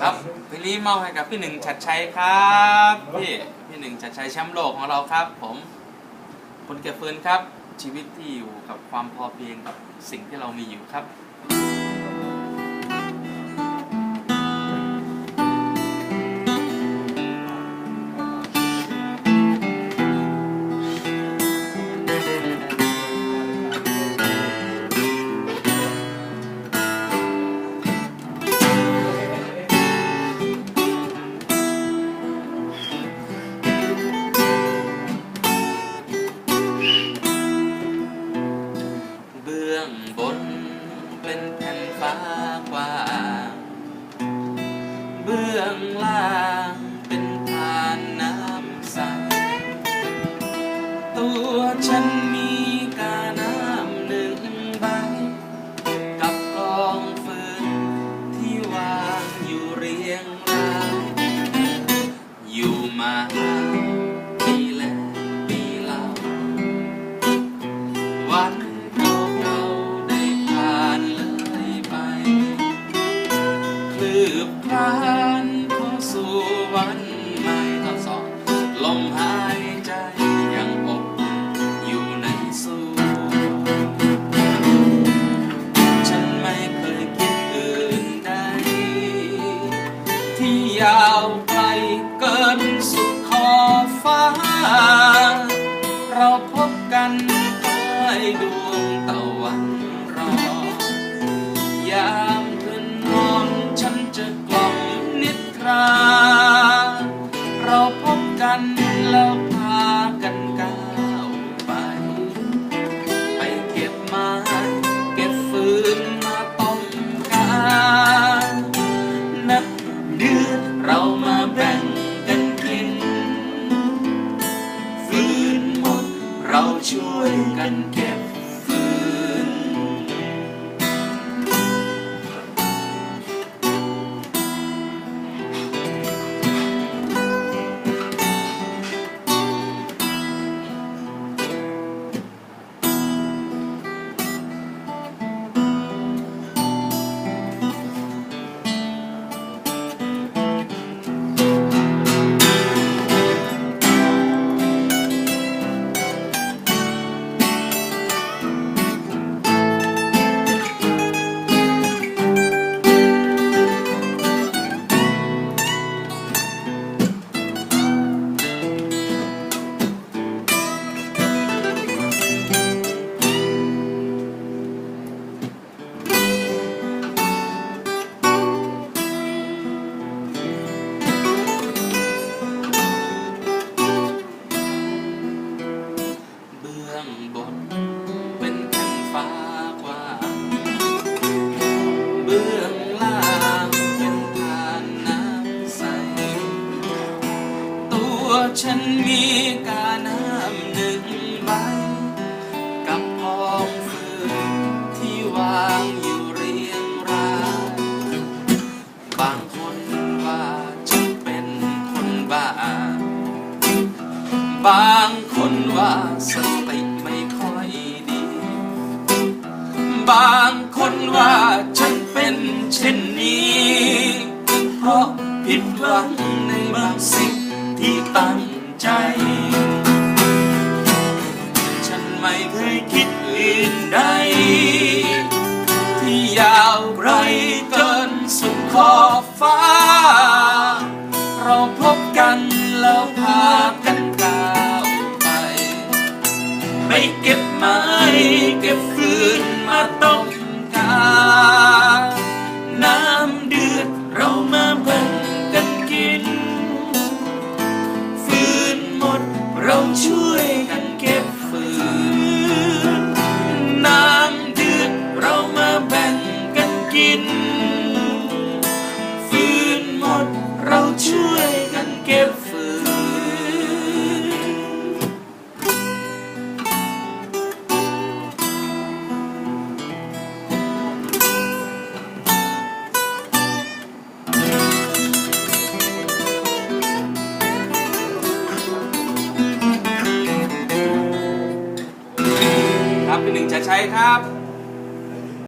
ครับพี่ลีมอบให้กับพี่หนึ่งชัดชัยครับพี่พี่หนึ่งชัดชัยแชมป์โลกของเราครับ ผมคนเก็บฟืนครับ ชีวิตที่อยู่กับความพอเพียงกับสิ่งที่เรามีอยู่ครับ องล่างเป็นทานน้ำใส ตัวฉันมีกาน้ำหนึ่งใบ กับกองฟืนที่วางอยู่เรียงรายอยู่มาปีแล้วปีเล่าวันเราๆได้ผ่านเลยไปคลืบคลา บางคนว่าสติไม่ค่อยดี บางคนว่า ต้องการน้ำเดือดเรามาแบ่งกันกิน ฟื้นหมดเราช่วยกัน ครับพี่หนึ่งจะใช้ครับ